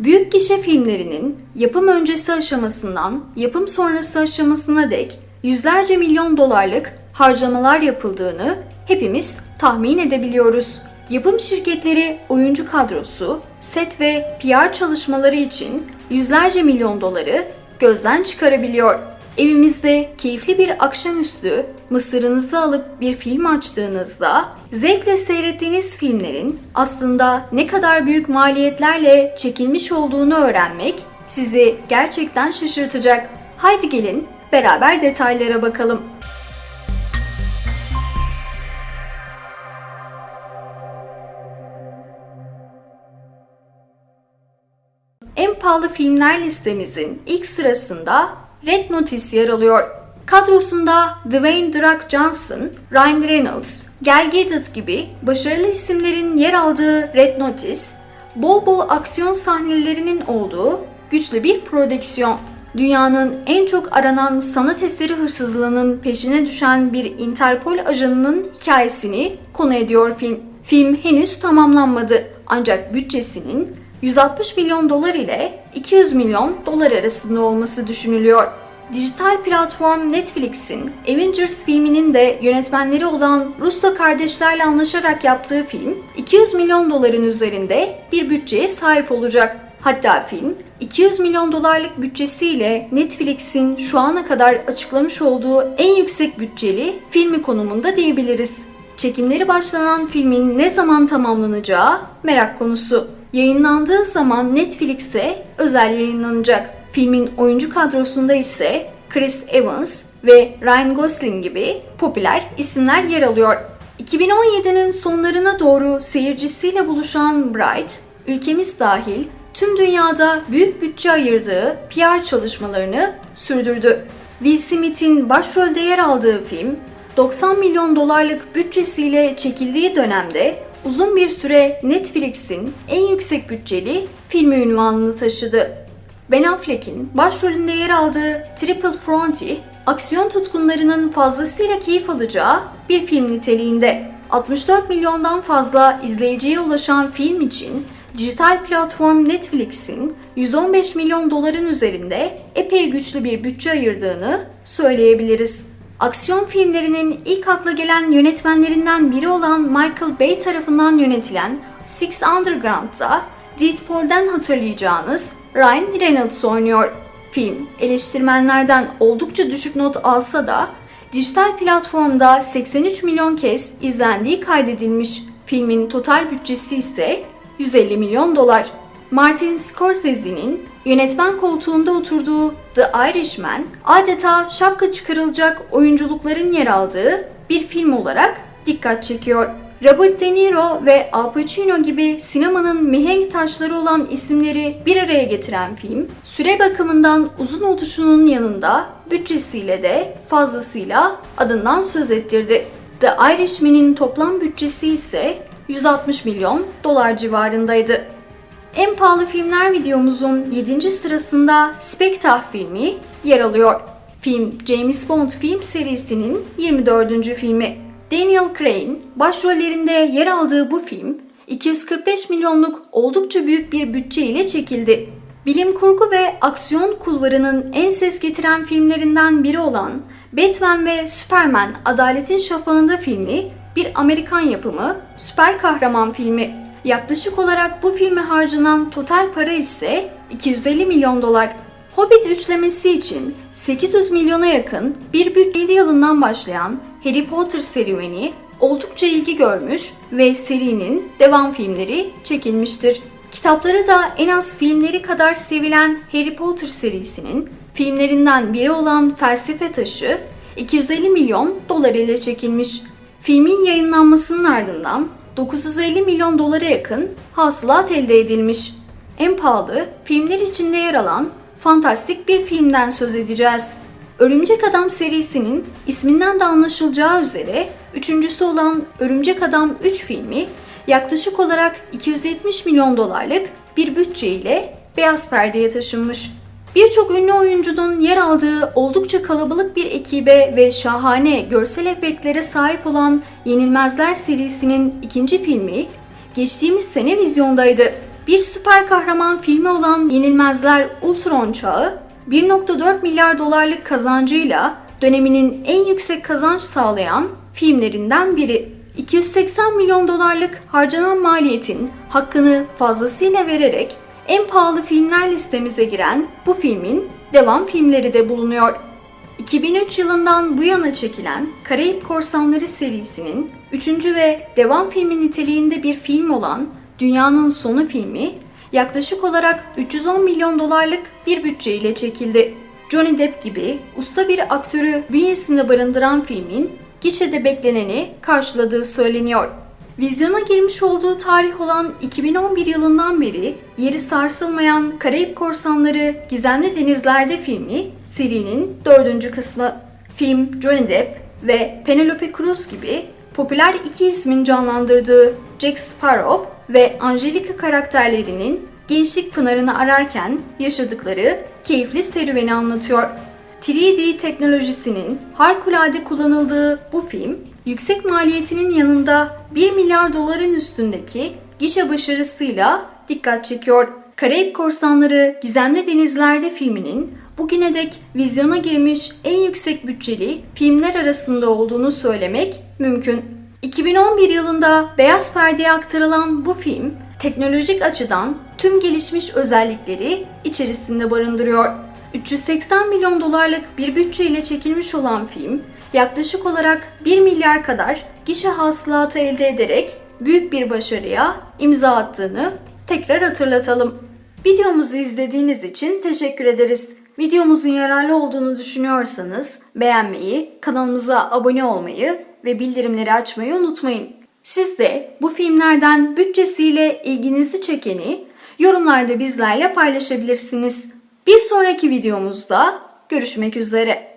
büyük gişe filmlerinin yapım öncesi aşamasından yapım sonrası aşamasına dek yüzlerce milyon dolarlık harcamalar yapıldığını hepimiz tahmin edebiliyoruz. Yapım şirketleri oyuncu kadrosu, set ve PR çalışmaları için yüzlerce milyon doları gözden çıkarabiliyor. Evimizde keyifli bir akşamüstü mısırınızı alıp bir film açtığınızda zevkle seyrettiğiniz filmlerin aslında ne kadar büyük maliyetlerle çekilmiş olduğunu öğrenmek sizi gerçekten şaşırtacak. Haydi gelin beraber detaylara bakalım. En pahalı filmler listemizin ilk sırasında Red Notice yer alıyor. Kadrosunda Dwayne Rock Johnson, Ryan Reynolds, Gal Gadot gibi başarılı isimlerin yer aldığı Red Notice, bol bol aksiyon sahnelerinin olduğu güçlü bir prodüksiyon. Dünyanın en çok aranan sanat eseri hırsızlığının peşine düşen bir Interpol ajanının hikayesini konu ediyor film. Film henüz tamamlanmadı ancak bütçesinin 160 milyon dolar ile 200 milyon dolar arasında olması düşünülüyor. Dijital platform Netflix'in Avengers filminin de yönetmenleri olan Russo kardeşlerle anlaşarak yaptığı film 200 milyon doların üzerinde bir bütçeye sahip olacak. Hatta film 200 milyon dolarlık bütçesiyle Netflix'in şu ana kadar açıklamış olduğu en yüksek bütçeli filmi konumunda diyebiliriz. Çekimleri başlanan filmin ne zaman tamamlanacağı merak konusu. Yayınlandığı zaman Netflix'e özel yayınlanacak. Filmin oyuncu kadrosunda ise Chris Evans ve Ryan Gosling gibi popüler isimler yer alıyor. 2017'nin sonlarına doğru seyircisiyle buluşan Bright, ülkemiz dahil tüm dünyada büyük bütçe ayırdığı PR çalışmalarını sürdürdü. Will Smith'in başrolde yer aldığı film, 90 milyon dolarlık bütçesiyle çekildiği dönemde uzun bir süre Netflix'in en yüksek bütçeli filmi ünvanını taşıdı. Ben Affleck'in başrolünde yer aldığı Triple Fronty, aksiyon tutkunlarının fazlasıyla keyif alacağı bir film niteliğinde. 64 milyondan fazla izleyiciye ulaşan film için dijital platform Netflix'in 115 milyon doların üzerinde epey güçlü bir bütçe ayırdığını söyleyebiliriz. Aksiyon filmlerinin ilk akla gelen yönetmenlerinden biri olan Michael Bay tarafından yönetilen Six Underground'da Deadpool'den hatırlayacağınız Ryan Reynolds oynuyor. Film eleştirmenlerden oldukça düşük not alsa da dijital platformda 83 milyon kez izlendiği kaydedilmiş. Filmin total bütçesi ise 150 milyon dolar. Martin Scorsese'nin yönetmen koltuğunda oturduğu The Irishman adeta şapka çıkarılacak oyunculukların yer aldığı bir film olarak dikkat çekiyor. Robert De Niro ve Al Pacino gibi sinemanın mihenk taşları olan isimleri bir araya getiren film, süre bakımından uzun oluşunun yanında bütçesiyle de fazlasıyla adından söz ettirdi. The Irishman'in toplam bütçesi ise 160 milyon dolar civarındaydı. En pahalı filmler videomuzun 7. sırasında Spectre filmi yer alıyor. Film James Bond film serisinin 24. filmi. Daniel Craig'in başrollerinde yer aldığı bu film 245 milyonluk oldukça büyük bir bütçe ile çekildi. Bilim kurgu ve aksiyon kulvarının en ses getiren filmlerinden biri olan Batman ve Superman Adaletin Şafağında filmi bir Amerikan yapımı süper kahraman filmi. Yaklaşık olarak bu filme harcanan total para ise 250 milyon dolar. Hobbit üçlemesi için 800 milyona yakın bir bütçe 7 yılından başlayan Harry Potter serüveni oldukça ilgi görmüş ve serinin devam filmleri çekilmiştir. Kitapları da en az filmleri kadar sevilen Harry Potter serisinin filmlerinden biri olan Felsefe Taşı 250 milyon dolar ile çekilmiş. Filmin yayınlanmasının ardından 950 milyon dolara yakın hasılat elde edilmiş. En pahalı filmler içinde yer alan fantastik bir filmden söz edeceğiz. Örümcek Adam serisinin isminden de anlaşılacağı üzere üçüncüsü olan Örümcek Adam 3 filmi yaklaşık olarak 270 milyon dolarlık bir bütçe ile beyaz perdeye taşınmış. Birçok ünlü oyuncunun yer aldığı oldukça kalabalık bir ekibe ve şahane görsel efektlere sahip olan Yenilmezler serisinin ikinci filmi geçtiğimiz sene vizyondaydı. Bir süper kahraman filmi olan Yenilmezler Ultron Çağı 1.4 milyar dolarlık kazancıyla döneminin en yüksek kazanç sağlayan filmlerinden biri. 280 milyon dolarlık harcanan maliyetin hakkını fazlasıyla vererek en pahalı filmler listemize giren bu filmin devam filmleri de bulunuyor. 2003 yılından bu yana çekilen Karayip Korsanları serisinin 3. ve devam filmi niteliğinde bir film olan Dünyanın Sonu filmi yaklaşık olarak 310 milyon dolarlık bir bütçeyle çekildi. Johnny Depp gibi usta bir aktörü bünyesinde barındıran filmin gişede bekleneni karşıladığı söyleniyor. Vizyona girmiş olduğu tarih olan 2011 yılından beri yeri sarsılmayan Karayip Korsanları Gizemli Denizler'de filmi serinin dördüncü kısmı. Film Johnny Depp ve Penelope Cruz gibi popüler iki ismin canlandırdığı Jack Sparrow ve Angelica karakterlerinin gençlik pınarını ararken yaşadıkları keyifli serüveni anlatıyor. 3D teknolojisinin harikulade kullanıldığı bu film, yüksek maliyetinin yanında 1 milyar doların üstündeki gişe başarısıyla dikkat çekiyor. Karayip Korsanları Gizemli Denizler'de filminin bugüne dek vizyona girmiş en yüksek bütçeli filmler arasında olduğunu söylemek mümkün. 2011 yılında beyaz perdeye aktarılan bu film, teknolojik açıdan tüm gelişmiş özellikleri içerisinde barındırıyor. 380 milyon dolarlık bir bütçeyle çekilmiş olan film, yaklaşık olarak 1 milyar kadar gişe hasılatı elde ederek büyük bir başarıya imza attığını tekrar hatırlatalım. Videomuzu izlediğiniz için teşekkür ederiz. Videomuzun yararlı olduğunu düşünüyorsanız beğenmeyi, kanalımıza abone olmayı ve bildirimleri açmayı unutmayın. Siz de bu filmlerden bütçesiyle ilginizi çekeni yorumlarda bizlerle paylaşabilirsiniz. Bir sonraki videomuzda görüşmek üzere.